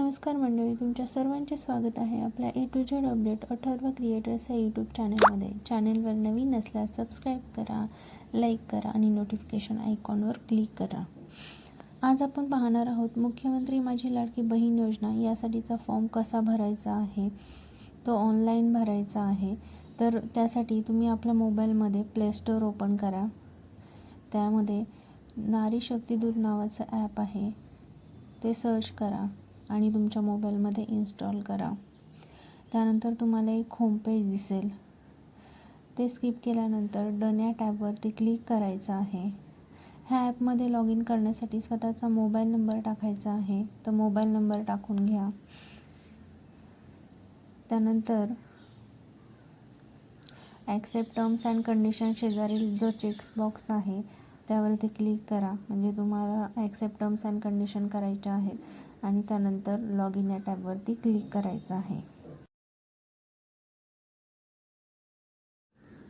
नमस्कार मंडळी तुमच्या सर्वांचे स्वागत आहे आपल्या A to Z update Atharva creators या यूट्यूब चॅनलमध्ये चॅनलवर नवीन असल्यास सबस्क्राईब करा लाईक करा आणि नोटिफिकेशन आयकॉनवर क्लिक करा. आज आपण पाहणार आहोत मुख्यमंत्री माझी लाडकी बहीण योजना यासाठीचा फॉर्म कसा भरायचा आहे? तो ऑनलाईन भरायचा आहे. तर त्यासाठी तुम्ही आपल्या मोबाईलमध्ये प्ले स्टोअर ओपन करा. त्यामध्ये नारी शक्ती नावाचं ॲप आहे. ते सर्च करा. आणि तुमच्या मोबाईलमध्ये इन्स्टॉल करा. त्यानंतर तुम्हाला एक होमपेज दिसेल. ते स्किप केल्यानंतर डन या टॅबवरती क्लिक करायचं आहे. ह्या ॲपमध्ये लॉग इन करण्यासाठी स्वतःचा मोबाईल नंबर टाकायचा आहे. तर मोबाईल नंबर टाकून घ्या. त्यानंतर ॲक्सेप्ट टर्म्स अँड कंडिशन शेजारील जो चेक्स बॉक्स आहे त्यावरती क्लिक करा. म्हणजे तुम्हाला ॲक्सेप्ट टर्म्स अँड कंडिशन करायच्या आहेत. आणि त्यानंतर लॉग इन या टॅबवरती क्लिक करायचं आहे.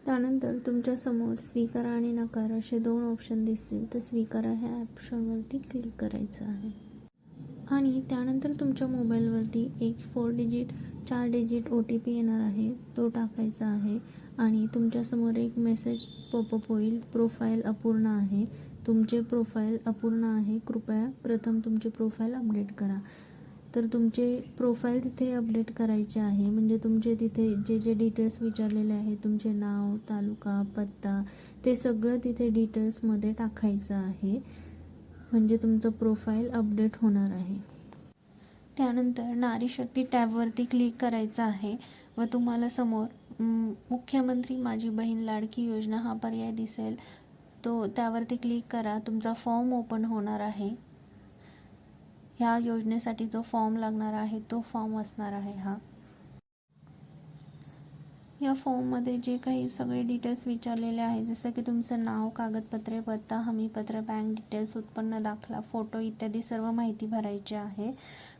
त्यानंतर तुमच्यासमोर स्वीकारा आणि नकार असे दोन ऑप्शन दिसतील. तर स्वीकारा ह्या ऑप्शनवरती क्लिक करायचं आहे. आणि त्यानंतर तुमच्या मोबाईलवरती एक फोर डिजिट चार डिजिट ओ टी पी येणार आहे. तो टाकायचा आहे. आणि तुमच्यासमोर एक मेसेज पॉपअप होईल. प्रोफाईल अपूर्ण आहे. तुमचे प्रोफाईल अपूर्ण आहे. कृपया प्रथम तुमचे प्रोफाईल अपडेट करा. तर तुमचे प्रोफाईल तिथे अपडेट करायचे आहे. म्हणजे तुमचे तिथे जे जे डिटेल्स विचारलेले आहे तुमचे नाव तालुका पत्ता ते सगळं तिथे डिटेल्समध्ये टाकायचं आहे. म्हणजे तुमचं प्रोफाईल अपडेट होणार आहे. त्यानंतर नारी शक्ती टॅबवरती क्लिक करायचं आहे व तुम्हाला समोर मुख्यमंत्री माझी बहीण लाडकी योजना हा पर्याय दिसेल. तो त्यावरती क्लिक करा. तुमचा फॉर्म ओपन होणार आहे. ह्या योजनेसाठी जो फॉर्म लागणार आहे तो फॉर्म असणार आहे हा. या फॉर्ममध्ये जे काही सगळे डिटेल्स विचारलेले आहे जसं की तुमचं नाव कागदपत्रे पत्ता हमीपत्र बँक डिटेल्स उत्पन्न दाखला फोटो इत्यादी सर्व माहिती भरायची आहे.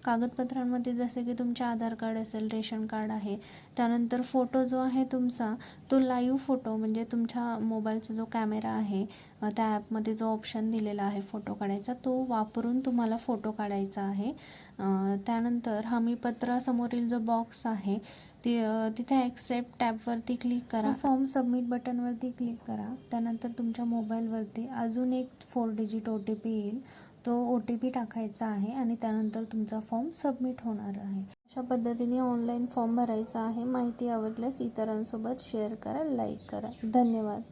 कागदपत्रांमध्ये जसे की तुमचे आधार कार्ड असेल रेशन कार्ड आहे त्यानंतर फोटो जो आहे तुमचा तो लाईव्ह फोटो म्हणजे तुमच्या मोबाईलचा जो कॅमेरा आहे त्या ॲपमध्ये जो ऑप्शन दिलेला आहे फोटो काढायचा तो वापरून तुम्हाला फोटो काढायचा आहे. त्यानंतर हमीपत्रासमोरील जो बॉक्स आहे ती तिथे ॲक्सेप्ट टॅबवरती क्लिक करा. फॉर्म सबमिट बटनवरती क्लिक करा. त्यानंतर तुमच्या मोबाईलवरती अजून एक four digit O T P येईल. तो ओ टी पी टाकायचा आहे आणि त्यानंतर तुमचा फॉर्म सबमिट होणार आहे. अशा पद्धतीने ऑनलाईन फॉर्म भरायचा आहे. माहिती आवडल्यास इतरांसोबत शेअर करा लाईक करा. धन्यवाद.